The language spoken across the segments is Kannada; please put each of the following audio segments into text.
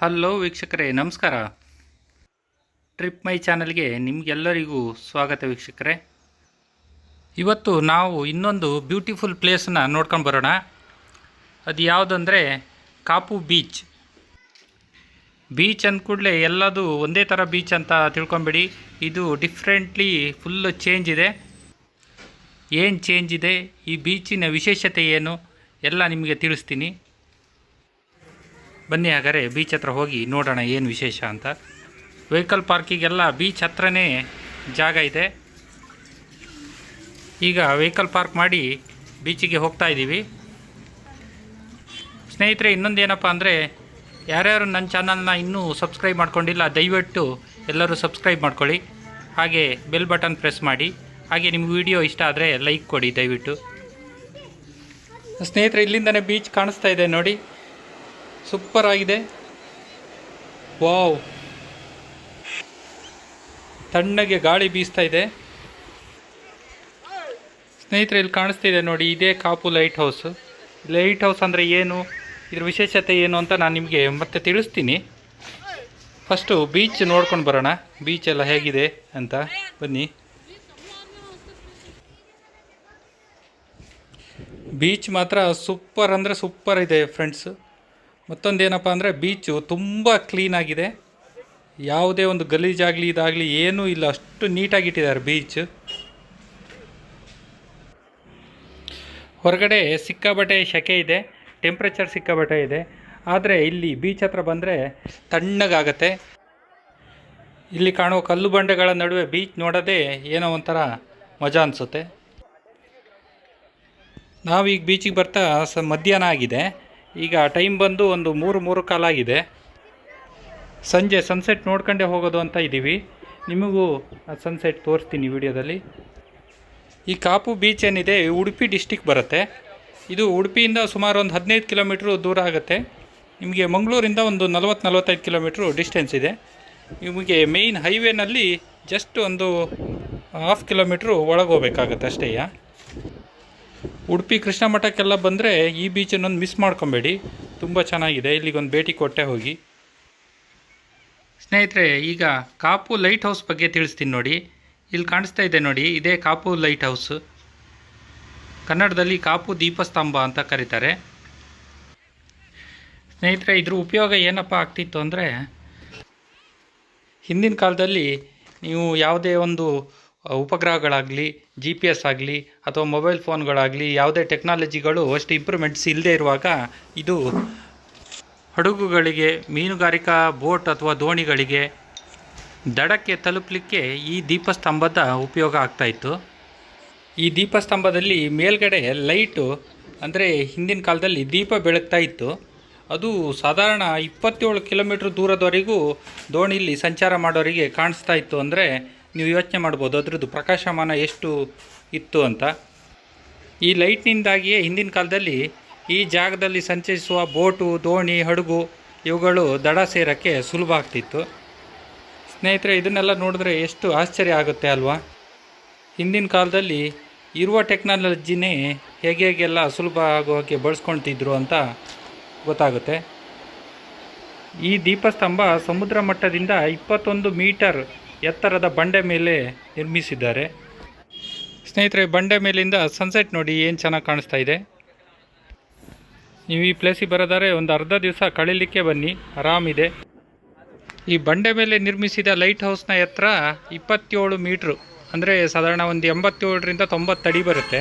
ಹಲೋ ವೀಕ್ಷಕರೇ, ನಮಸ್ಕಾರ. ಟ್ರಿಪ್ ಮೈ ಚಾನಲ್ಗೆ ನಿಮಗೆಲ್ಲರಿಗೂ ಸ್ವಾಗತ ವೀಕ್ಷಕರೇ. ಇವತ್ತು ನಾವು ಇನ್ನೊಂದು ಬ್ಯೂಟಿಫುಲ್ ಪ್ಲೇಸನ್ನು ನೋಡ್ಕೊಂಡು ಬರೋಣ. ಅದು ಯಾವುದಂದರೆ ಕಾಪು ಬೀಚ್. ಬೀಚ್ ಅಂದ ಕೂಡಲೇ ಎಲ್ಲದು ಒಂದೇ ಥರ ಬೀಚ್ ಅಂತ ತಿಳ್ಕೊಂಬಿಡಿ. ಇದು ಡಿಫ್ರೆಂಟ್ಲಿ ಫುಲ್ ಚೇಂಜ್ ಇದೆ. ಏನು ಚೇಂಜ್ ಇದೆ, ಈ ಬೀಚಿನ ವಿಶೇಷತೆ ಏನು, ಎಲ್ಲ ನಿಮಗೆ ತಿಳಿಸ್ತೀನಿ. ಬನ್ನಿ ಹಾಗಾದರೆ ಬೀಚ್ ಹತ್ರ ಹೋಗಿ ನೋಡೋಣ ಏನು ವಿಶೇಷ ಅಂತ. ವೆಹಿಕಲ್ ಪಾರ್ಕಿಗೆಲ್ಲ ಬೀಚ್ ಹತ್ರನೇ ಜಾಗ ಇದೆ. ಈಗ ವೆಹಿಕಲ್ ಪಾರ್ಕ್ ಮಾಡಿ ಬೀಚಿಗೆ ಹೋಗ್ತಾ ಇದ್ದೀವಿ ಸ್ನೇಹಿತರೆ, ಇನ್ನೊಂದು ಏನಪ್ಪ ಅಂದರೆ, ಯಾರ್ಯಾರು ನನ್ನ ಚಾನಲ್ನ ಇನ್ನೂ ಸಬ್ಸ್ಕ್ರೈಬ್ ಮಾಡ್ಕೊಂಡಿಲ್ಲ, ದಯವಿಟ್ಟು ಎಲ್ಲರೂ ಸಬ್ಸ್ಕ್ರೈಬ್ ಮಾಡ್ಕೊಳ್ಳಿ. ಹಾಗೆ ಬೆಲ್ ಬಟನ್ ಪ್ರೆಸ್ ಮಾಡಿ. ಹಾಗೆ ನಿಮ್ಗೆ ವಿಡಿಯೋ ಇಷ್ಟ ಆದರೆ ಲೈಕ್ ಕೊಡಿ ದಯವಿಟ್ಟು. ಸ್ನೇಹಿತರೆ, ಇಲ್ಲಿಂದನೇ ಬೀಚ್ ಕಾಣಿಸ್ತಾ ಇದೆ ನೋಡಿ. ಸೂಪರ್ ಆಗಿದೆ. ವಾವ್ ತಣ್ಣಗೆ ಗಾಳಿ ಬೀಸ್ತಾ ಇದೆ. ಸ್ನೇಹಿತರೆ, ಇಲ್ಲಿ ಕಾಣಿಸ್ತಿದೆ ನೋಡಿ, ಇದೇ Kapu light house. Light house ಅಂದರೆ ಏನು? ಇದ್ರ ವಿಶೇಷತೆ ಏನು ಅಂತ ನಾನು ನಿಮಗೆ ಮತ್ತೆ ತಿಳಿಸ್ತೀನಿ. ಫಸ್ಟು ಬೀಚ್ ನೋಡ್ಕೊಂಡು ಬರೋಣ. ಬೀಚ್ ಎಲ್ಲ ಹೇಗಿದೆ ಅಂತ. ಬನ್ನಿ. ಬೀಚ್ ಮಾತ್ರ ಸೂಪರ್ ಅಂದರೆ ಸೂಪರ್ ಇದೆ ಫ್ರೆಂಡ್ಸ್ ಮತ್ತೊಂದೇನಪ್ಪ ಅಂದರೆ ಬೀಚು ತುಂಬ ಕ್ಲೀನಾಗಿದೆ ಯಾವುದೇ ಒಂದು ಗಲೀಜಾಗಲಿ ಇದಾಗಲಿ ಏನೂ ಇಲ್ಲ. ಅಷ್ಟು ನೀಟಾಗಿಟ್ಟಿದ್ದಾರೆ ಬೀಚ್ ಹೊರಗಡೆ ಸಿಕ್ಕಾಬಟ್ಟೆ ಸೆಕೆ ಇದೆ. ಟೆಂಪ್ರೇಚರ್ ಸಿಕ್ಕಾಬಟ್ಟೆ ಇದೆ. ಆದರೆ ಇಲ್ಲಿ ಬೀಚ್ ಹತ್ರ ಬಂದರೆ ತಣ್ಣಗಾಗತ್ತೆ. ಇಲ್ಲಿ ಕಾಣುವ ಕಲ್ಲು ಬಂಡೆಗಳ ನಡುವೆ ಬೀಚ್ ನೋಡೋದೇ ಏನೋ ಒಂಥರ ಮಜಾ ಅನಿಸುತ್ತೆ. ನಾವೀಗ ಬೀಚಿಗೆ ಬರ್ತಾ ಸ ಮಧ್ಯಾಹ್ನ ಆಗಿದೆ. ಈಗ ಟೈಮ್ ಬಂದು ಒಂದು ಮೂರು ಮೂರು ಕಾಲಾಗಿದೆ ಸಂಜೆ ಸನ್ಸೆಟ್ ನೋಡ್ಕೊಂಡೇ ಹೋಗೋದು ಅಂತ ಇದ್ದೀವಿ. ನಿಮಗೂ ಸನ್ಸೆಟ್ ತೋರಿಸ್ತೀನಿ ವಿಡಿಯೋದಲ್ಲಿ. ಈ ಕಾಪು ಬೀಚ್ ಏನಿದೆ, ಉಡುಪಿ ಡಿಸ್ಟಿಕ್ ಬರುತ್ತೆ. ಇದು ಉಡುಪಿಯಿಂದ ಸುಮಾರು ಒಂದು ಹದಿನೈದು ಕಿಲೋಮೀಟ್ರು ದೂರ ಆಗುತ್ತೆ. ನಿಮಗೆ ಮಂಗಳೂರಿಂದ ಒಂದು ನಲವತ್ತು, ನಲವತ್ತೈದು ಕಿಲೋಮೀಟ್ರು ಡಿಸ್ಟೆನ್ಸ್ ಇದೆ. ನಿಮಗೆ ಮೇಯ್ನ್ ಹೈವೇನಲ್ಲಿ ಜಸ್ಟ್ ಒಂದು ಹಾಫ್ ಕಿಲೋಮೀಟ್ರು ಒಳಗೆ ಹೋಗ್ಬೇಕಾಗತ್ತೆ ಅಷ್ಟೇ ಉಡುಪಿ ಕೃಷ್ಣ ಮಠಕ್ಕೆಲ್ಲ ಬಂದರೆ ಈ ಬೀಚನ್ನೊಂದು ಮಿಸ್ ಮಾಡ್ಕೊಬೇಡಿ. ತುಂಬ ಚೆನ್ನಾಗಿದೆ. ಇಲ್ಲಿಗೊಂದು ಭೇಟಿ ಕೊಟ್ಟೆ ಹೋಗಿ. ಸ್ನೇಹಿತರೆ, ಈಗ ಕಾಪು ಲೈಟ್ ಹೌಸ್ ಬಗ್ಗೆ ತಿಳಿಸ್ತೀನಿ ನೋಡಿ. ಇಲ್ಲಿ ಕಾಣಿಸ್ತಾ ಇದೆ ನೋಡಿ, ಇದೇ ಕಾಪು ಲೈಟ್ ಹೌಸ್ ಕನ್ನಡದಲ್ಲಿ ಕಾಪು ದೀಪಸ್ತಂಭ ಅಂತ ಕರೀತಾರೆ. ಸ್ನೇಹಿತರೆ, ಇದ್ರ ಉಪಯೋಗ ಏನಪ್ಪ ಆಗ್ತಿತ್ತು ಅಂದರೆ, ಹಿಂದಿನ ಕಾಲದಲ್ಲಿ ನೀವು ಯಾವುದೇ ಒಂದು ಉಪಗ್ರಹಗಳಾಗಲಿ ಜಿ ಪಿ ಎಸ್ ಆಗಲಿ ಅಥವಾ ಮೊಬೈಲ್ ಫೋನ್ಗಳಾಗಲಿ ಯಾವುದೇ ಟೆಕ್ನಾಲಜಿಗಳು ಅಷ್ಟು ಇಂಪ್ರೂವ್ಮೆಂಟ್ಸ್ ಇಲ್ಲದೆ ಇರುವಾಗ ಇದು ಹಡಗುಗಳಿಗೆ, ಮೀನುಗಾರಿಕಾ ಬೋಟ್ ಅಥವಾ ದೋಣಿಗಳಿಗೆ ದಡಕ್ಕೆ ತಲುಪಲಿಕ್ಕೆ ಈ ದೀಪಸ್ತಂಭದ ಉಪಯೋಗ ಆಗ್ತಾಯಿತ್ತು ಈ ದೀಪಸ್ತಂಭದಲ್ಲಿ ಮೇಲ್ಗಡೆ ಲೈಟು, ಅಂದರೆ ಹಿಂದಿನ ಕಾಲದಲ್ಲಿ ದೀಪ ಬೆಳಗ್ತಾ ಇತ್ತು. ಅದು ಸಾಧಾರಣ ಇಪ್ಪತ್ತೇಳು ಕಿಲೋಮೀಟ್ರ್ ದೂರದವರೆಗೂ ದೋಣಿಲಿ ಸಂಚಾರ ಮಾಡೋರಿಗೆ ಕಾಣಿಸ್ತಾ ಇತ್ತು. ಅಂದರೆ ನೀವು ಯೋಚನೆ ಮಾಡ್ಬೋದು. ಅದರದ್ದು ಪ್ರಕಾಶಮಾನ ಎಷ್ಟು ಇತ್ತು ಅಂತ. ಈ ಲೈಟ್ನಿಂದಾಗಿಯೇ ಹಿಂದಿನ ಕಾಲದಲ್ಲಿ ಈ ಜಾಗದಲ್ಲಿ ಸಂಚರಿಸುವ ಬೋಟು, ದೋಣಿ, ಹಡಗು ಇವುಗಳು ದಡ ಸೇರೋಕ್ಕೆ ಸುಲಭ ಆಗ್ತಿತ್ತು. ಸ್ನೇಹಿತರೆ, ಇದನ್ನೆಲ್ಲ ನೋಡಿದ್ರೆ ಎಷ್ಟು ಆಶ್ಚರ್ಯ ಆಗುತ್ತೆ ಅಲ್ವಾ? ಹಿಂದಿನ ಕಾಲದಲ್ಲಿ ಇರುವ ಟೆಕ್ನಾಲಜಿನೇ ಹೇಗೆ ಹೇಗೆಲ್ಲ ಸುಲಭ ಆಗೋಕ್ಕೆ ಬಳಸ್ಕೊಳ್ತಿದ್ರು ಅಂತ ಗೊತ್ತಾಗುತ್ತೆ. ಈ ದೀಪಸ್ತಂಭ ಸಮುದ್ರ ಮಟ್ಟದಿಂದ ಇಪ್ಪತ್ತೊಂದು ಮೀಟರ್ ಎತ್ತರದ ಬಂಡೆ ಮೇಲೆ ನಿರ್ಮಿಸಿದ್ದಾರೆ. ಸ್ನೇಹಿತರೆ, ಬಂಡೆ ಮೇಲಿಂದ ಸನ್ಸೆಟ್ ನೋಡಿ ಏನು ಚೆನ್ನಾಗಿ ಕಾಣಿಸ್ತಾ ಇದೆ. ನೀವು ಈ ಪ್ಲೇಸಿಗೆ ಬರೋದಾದ್ರೆ ಒಂದು ಅರ್ಧ ದಿವಸ ಕಳೀಲಿಕ್ಕೆ ಬನ್ನಿ, ಆರಾಮಿದೆ. ಈ ಬಂಡೆ ಮೇಲೆ ನಿರ್ಮಿಸಿದ ಲೈಟ್ ಹೌಸ್ನ ಎತ್ತರ ಇಪ್ಪತ್ತೇಳು ಮೀಟ್ರು, ಅಂದರೆ ಸಾಧಾರಣ ಒಂದು ಎಂಬತ್ತೇಳರಿಂದ ತೊಂಬತ್ತಡಿ ಬರುತ್ತೆ.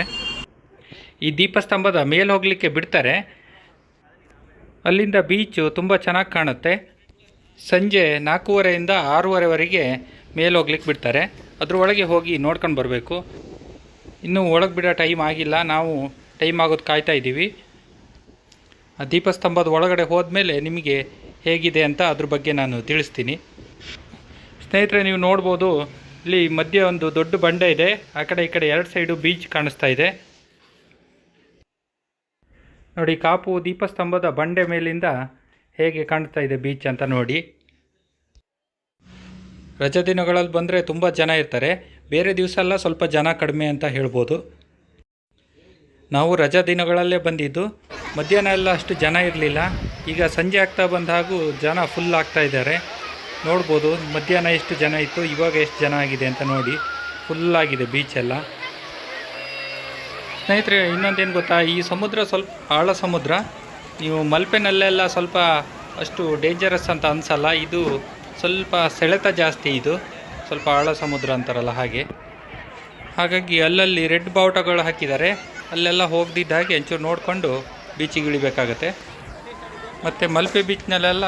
ಈ ದೀಪಸ್ತಂಭದ ಮೇಲೆ ಹೋಗಲಿಕ್ಕೆ ಬಿಡ್ತಾರೆ. ಅಲ್ಲಿಂದ ಬೀಚು ತುಂಬ ಚೆನ್ನಾಗಿ ಕಾಣುತ್ತೆ. ಸಂಜೆ ನಾಲ್ಕೂವರೆಯಿಂದ ಆರೂವರೆವರೆಗೆ ಮೇಲೆ ಹೋಗ್ಲಿಕ್ಕೆ ಬಿಡ್ತಾರೆ. ಒಳಗೆ ಹೋಗಿ ನೋಡ್ಕೊಂಡು ಬರಬೇಕು. ಇನ್ನೂ ಒಳಗೆ ಬಿಡೋ ಟೈಮ್ ಆಗಿಲ್ಲ. ನಾವು ಟೈಮ್ ಆಗೋದು ಕಾಯ್ತಾ ಇದ್ದೀವಿ. ಆ ದೀಪಸ್ತಂಭದ ಒಳಗಡೆ ಹೋದ್ಮೇಲೆ ನಿಮಗೆ ಹೇಗಿದೆ ಅಂತ ಅದ್ರ ಬಗ್ಗೆ ನಾನು ತಿಳಿಸ್ತೀನಿ. ಸ್ನೇಹಿತರೆ, ನೀವು ನೋಡ್ಬೋದು, ಇಲ್ಲಿ ಮಧ್ಯೆ ಒಂದು ದೊಡ್ಡ ಬಂಡೆ ಇದೆ. ಆ ಕಡೆ ಈ ಕಡೆ ಎರಡು ಸೈಡು ಬೀಚ್ ಕಾಣಿಸ್ತಾ ಇದೆ. ನೋಡಿ, ಕಾಪು ದೀಪಸ್ತಂಭದ ಬಂಡೆ ಮೇಲಿಂದ ಹೇಗೆ ಕಾಣಿಸ್ತಾ ಇದೆ ಬೀಚ್ ಅಂತ ನೋಡಿ. ರಜಾ ದಿನಗಳಲ್ಲಿ ಬಂದರೆ ತುಂಬ ಜನ ಇರ್ತಾರೆ. ಬೇರೆ ದಿವಸ ಎಲ್ಲ ಸ್ವಲ್ಪ ಜನ ಕಡಿಮೆ ಅಂತ ಹೇಳ್ಬೋದು. ನಾವು ರಜಾ ದಿನಗಳಲ್ಲೇ ಬಂದಿದ್ದು. ಮಧ್ಯಾಹ್ನ ಎಲ್ಲ ಅಷ್ಟು ಜನ ಇರಲಿಲ್ಲ. ಈಗ ಸಂಜೆ ಆಗ್ತಾ ಬಂದ ಹಾಗೂ ಜನ ಫುಲ್ ಆಗ್ತಾ ಇದ್ದಾರೆ. ನೋಡ್ಬೋದು ಮಧ್ಯಾಹ್ನ ಎಷ್ಟು ಜನ ಇತ್ತು, ಇವಾಗ ಎಷ್ಟು ಜನ ಆಗಿದೆ ಅಂತ ನೋಡಿ. ಫುಲ್ ಆಗಿದೆ ಬೀಚ್ ಎಲ್ಲ. ಸ್ನೇಹಿತರೆ, ಇನ್ನೊಂದೇನು ಗೊತ್ತಾ? ಈ ಸಮುದ್ರ ಸ್ವಲ್ಪ ಆಳ ಸಮುದ್ರ. ನೀವು ಮಲ್ಪೆನಲ್ಲೆಲ್ಲ ಸ್ವಲ್ಪ ಅಷ್ಟು ಡೇಂಜರಸ್ ಅಂತ ಅನಿಸಲ್ಲ. ಇದು ಸ್ವಲ್ಪ ಸೆಳೆತ ಜಾಸ್ತಿ ಇದು. ಸ್ವಲ್ಪ ಆಳ ಸಮುದ್ರ ಅಂತಾರಲ್ಲ ಹಾಗೆ. ಹಾಗಾಗಿ ಅಲ್ಲಲ್ಲಿ ರೆಡ್ ಬಾವುಟಗಳು ಹಾಕಿದ್ದಾರೆ. ಅಲ್ಲೆಲ್ಲ ಹೋಗದಿದ್ದ ಹಾಗೆ ಒಂಚೂರು ನೋಡಿಕೊಂಡು ಬೀಚಿಗೆ ಇಳಿಬೇಕಾಗತ್ತೆ. ಮತ್ತು ಮಲ್ಪೆ ಬೀಚ್ನಲ್ಲೆಲ್ಲ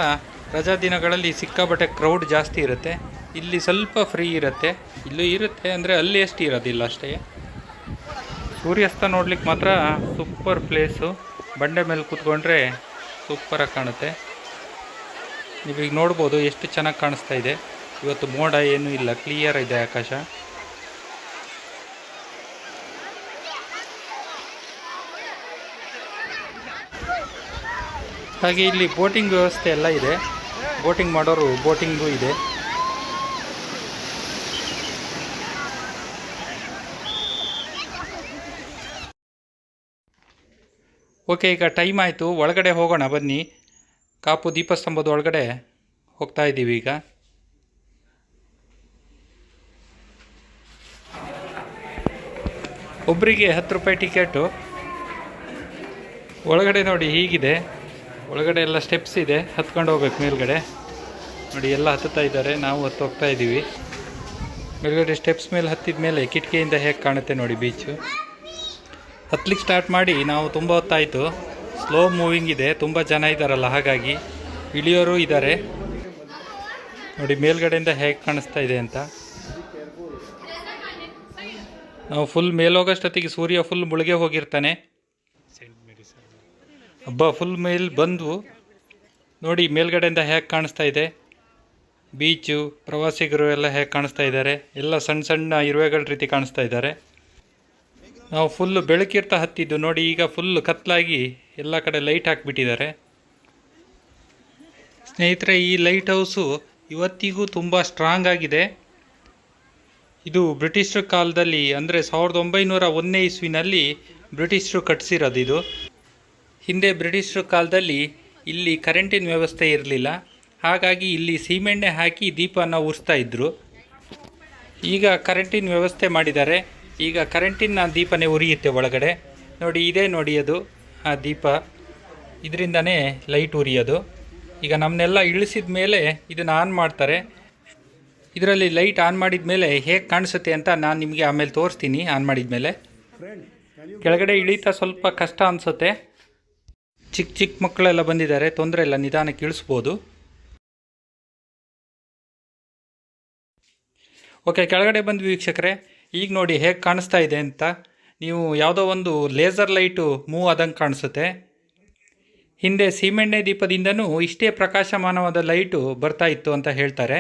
ರಜಾ ದಿನಗಳಲ್ಲಿ ಸಿಕ್ಕಾಬಟ್ಟೆ ಕ್ರೌಡ್ ಜಾಸ್ತಿ ಇರುತ್ತೆ. ಇಲ್ಲಿ ಸ್ವಲ್ಪ ಫ್ರೀ ಇರುತ್ತೆ. ಇಲ್ಲೂ ಇರುತ್ತೆ ಅಂದರೆ ಅಲ್ಲಿ ಎಷ್ಟು ಇರೋದಿಲ್ಲ ಅಷ್ಟೇ. ಸೂರ್ಯಾಸ್ತ ನೋಡ್ಲಿಕ್ಕೆ ಮಾತ್ರ ಸೂಪರ್ ಪ್ಲೇಸು ಬಂಡೆ ಮೇಲೆ ಕೂತ್ಕೊಂಡ್ರೆ ಸೂಪರಾಗಿ ಕಾಣುತ್ತೆ. ನೀವೀಗ ನೋಡ್ಬೋದು ಎಷ್ಟು ಚೆನ್ನಾಗಿ ಕಾಣಿಸ್ತಾ ಇದೆ. ಇವತ್ತು ಮೋಡ ಏನೂ ಇಲ್ಲ ಕ್ಲಿಯರ್ ಇದೆ ಆಕಾಶ. ಹಾಗೆ ಇಲ್ಲಿ ಬೋಟಿಂಗ್ ವ್ಯವಸ್ಥೆ ಎಲ್ಲ ಇದೆ. ಬೋಟಿಂಗ್ ಮಾಡೋರು ಬೋಟಿಂಗು ಇದೆ. ಓಕೆ, ಈಗ ಟೈಮ್ ಆಯಿತು. ಒಳಗಡೆ ಹೋಗೋಣ, ಬನ್ನಿ. ಕಾಪು ದೀಪಸ್ತಂಭದ ಒಳಗಡೆ ಹೋಗ್ತಾ ಇದ್ದೀವಿ ಈಗ. ಒಬ್ಬರಿಗೆ ಹತ್ತು ರೂಪಾಯಿ ಟಿಕೆಟು. ಒಳಗಡೆ ನೋಡಿ ಹೀಗಿದೆ. ಒಳಗಡೆ ಎಲ್ಲ ಸ್ಟೆಪ್ಸ್ ಇದೆ. ಹತ್ಕೊಂಡು ಹೋಗ್ಬೇಕು ಮೇಲ್ಗಡೆ. ನೋಡಿ ಎಲ್ಲ ಹತ್ತುತ್ತಾ ಇದ್ದಾರೆ. ನಾವು ಹತ್ತು ಹೋಗ್ತಾ ಇದ್ದೀವಿ. ಮೇಲ್ಗಡೆ ಸ್ಟೆಪ್ಸ್ ಮೇಲೆ ಹತ್ತಿದ ಮೇಲೆ ಕಿಟಕಿಯಿಂದ ಹೇಗೆ ಕಾಣುತ್ತೆ ನೋಡಿ ಬೀಚು ಹತ್ಲಿಕ್ಕೆ ಸ್ಟಾರ್ಟ್ ಮಾಡಿ ನಾವು ತುಂಬ ಹೊತ್ತಾಯಿತು. ಸ್ಲೋ ಮೂವಿಂಗ್ ಇದೆ, ತುಂಬ ಜನ ಇದ್ದಾರಲ್ಲ ಹಾಗಾಗಿ ಇಳಿಯೋರು ಇದ್ದಾರೆ ನೋಡಿ, ಮೇಲ್ಗಡೆಯಿಂದ ಹೇಗೆ ಕಾಣಿಸ್ತಾ ಇದೆ ಅಂತ. ನಾವು ಫುಲ್ ಮೇಲೋಗಷ್ಟೊತ್ತಿಗೆ ಸೂರ್ಯ ಫುಲ್ ಮುಳುಗೆ ಹೋಗಿರ್ತಾನೆ. ಹಬ್ಬ ಫುಲ್ ಮೇಲ್ ಬಂದು, ನೋಡಿ, ಮೇಲ್ಗಡೆಯಿಂದ ಹೇಗೆ ಕಾಣಿಸ್ತಾ ಇದೆ. ಬೀಚು ಪ್ರವಾಸಿಗರು ಎಲ್ಲ ಹೇಗೆ ಕಾಣಿಸ್ತಾ ಇದ್ದಾರೆ. ಎಲ್ಲ ಸಣ್ಣ ಸಣ್ಣ ಇರುವೆಗಳ ರೀತಿ ಕಾಣಿಸ್ತಾ ಇದ್ದಾರೆ. ನಾವು ಫುಲ್ಲು ಬೆಳಕಿರ್ತಾ ಹತ್ತಿದ್ದು, ನೋಡಿ, ಈಗ ಫುಲ್ ಕತ್ಲಾಗಿ ಎಲ್ಲ ಕಡೆ ಲೈಟ್ ಹಾಕಿಬಿಟ್ಟಿದ್ದಾರೆ. ಸ್ನೇಹಿತರೆ, ಈ ಲೈಟ್ ಹೌಸು ಇವತ್ತಿಗೂ ತುಂಬ ಸ್ಟ್ರಾಂಗ್ ಆಗಿದೆ. ಇದು ಬ್ರಿಟಿಷರ ಕಾಲದಲ್ಲಿ, ಅಂದರೆ ಸಾವಿರದ ಒಂಬೈನೂರ ಒಂದನೇ ಇಸ್ವಿನಲ್ಲಿ ಬ್ರಿಟಿಷರು ಕಟ್ಟಿಸಿರೋದು ಇದು. ಹಿಂದೆ ಬ್ರಿಟಿಷರ ಕಾಲದಲ್ಲಿ ಇಲ್ಲಿ ಕರೆಂಟಿನ ವ್ಯವಸ್ಥೆ ಇರಲಿಲ್ಲ. ಹಾಗಾಗಿ ಇಲ್ಲಿ ಸೀಮೆಣ್ಣೆ ಹಾಕಿ ದೀಪನ ಉರಿಸ್ತಾ ಇದ್ದರು ಈಗ ಕರೆಂಟಿನ ವ್ಯವಸ್ಥೆ ಮಾಡಿದ್ದಾರೆ. ಈಗ ಕರೆಂಟಿನ ದೀಪನೇ ಉರಿಯುತ್ತೆ ಒಳಗಡೆ. ನೋಡಿ, ಇದೇ ನೋಡಿ ಅದು. ಆ ದೀಪ ಇದರಿಂದನೇ ಲೈಟ್ ಉರಿಯೋದು. ಈಗ ನಮ್ಮನ್ನೆಲ್ಲ ಇಳಿಸಿದ ಮೇಲೆ ಇದನ್ನು ಆನ್ ಮಾಡ್ತಾರೆ. ಇದರಲ್ಲಿ ಲೈಟ್ ಆನ್ ಮಾಡಿದ ಮೇಲೆ ಹೇಗೆ ಕಾಣಿಸುತ್ತೆ ಅಂತ ನಾನು ನಿಮಗೆ ಆಮೇಲೆ ತೋರಿಸ್ತೀನಿ ಆನ್ ಮಾಡಿದ ಮೇಲೆ. ಕೆಳಗಡೆ ಇಳಿತಾ ಸ್ವಲ್ಪ ಕಷ್ಟ ಅನಿಸುತ್ತೆ. ಚಿಕ್ಕ ಚಿಕ್ಕ ಮಕ್ಕಳೆಲ್ಲ ಬಂದಿದ್ದಾರೆ, ತೊಂದರೆ ಇಲ್ಲ, ನಿಧಾನಕ್ಕೆ ಇಳಿಸ್ಬೋದು. ಓಕೆ, ಕೆಳಗಡೆ ಬಂದ್ವಿ ವೀಕ್ಷಕರೇ. ಈಗ ನೋಡಿ ಹೇಗೆ ಕಾಣಿಸ್ತಾ ಇದೆ ಅಂತ. ನೀವು ಯಾವುದೋ ಒಂದು ಲೇಸರ್ ಲೈಟು ಮೂವ್ ಆದಂಗೆ ಕಾಣಿಸುತ್ತೆ. ಹಿಂದೆ ಸೀಮೆಣ್ಣೆ ದೀಪದಿಂದನೂ ಇಷ್ಟೇ ಪ್ರಕಾಶಮಾನವಾದ ಲೈಟು ಬರ್ತಾ ಇತ್ತು ಅಂತ ಹೇಳ್ತಾರೆ.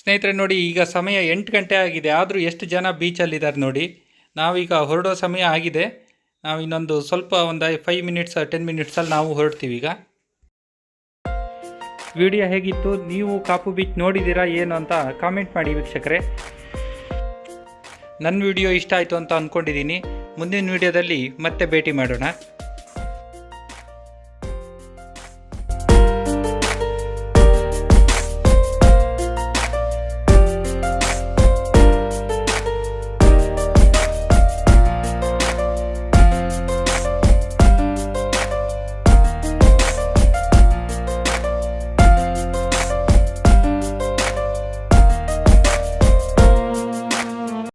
ಸ್ನೇಹಿತರೆ, ನೋಡಿ, ಈಗ ಸಮಯ ಎಂಟು ಗಂಟೆ ಆಗಿದೆ. ಆದರೂ ಎಷ್ಟು ಜನ ಬೀಚಲ್ಲಿದ್ದಾರೆ ನೋಡಿ. ನಾವೀಗ ಹೊರಡೋ ಸಮಯ ಆಗಿದೆ. ನಾವು ಇನ್ನೊಂದು ಸ್ವಲ್ಪ ಒಂದು ಫೈವ್ ಮಿನಿಟ್ಸ್ ಟೆನ್ ಮಿನಿಟ್ಸಲ್ಲಿ ನಾವು ಹೊರಡ್ತೀವಿ ಈಗ. ವಿಡಿಯೋ ಹೇಗಿತ್ತು? ನೀವು ಕಾಪು ಬೀಚ್ ನೋಡಿದ್ದೀರಾ, ಏನು ಅಂತ ಕಾಮೆಂಟ್ ಮಾಡಿ ವೀಕ್ಷಕರೇ. ನನ್ನ ವಿಡಿಯೋ ಇಷ್ಟ ಆಯಿತು ಅಂತ ಅಂದ್ಕೊಂಡಿದ್ದೀನಿ ಮುಂದಿನ ವಿಡಿಯೋದಲ್ಲಿ ಮತ್ತೆ ಭೇಟಿ ಮಾಡೋಣ.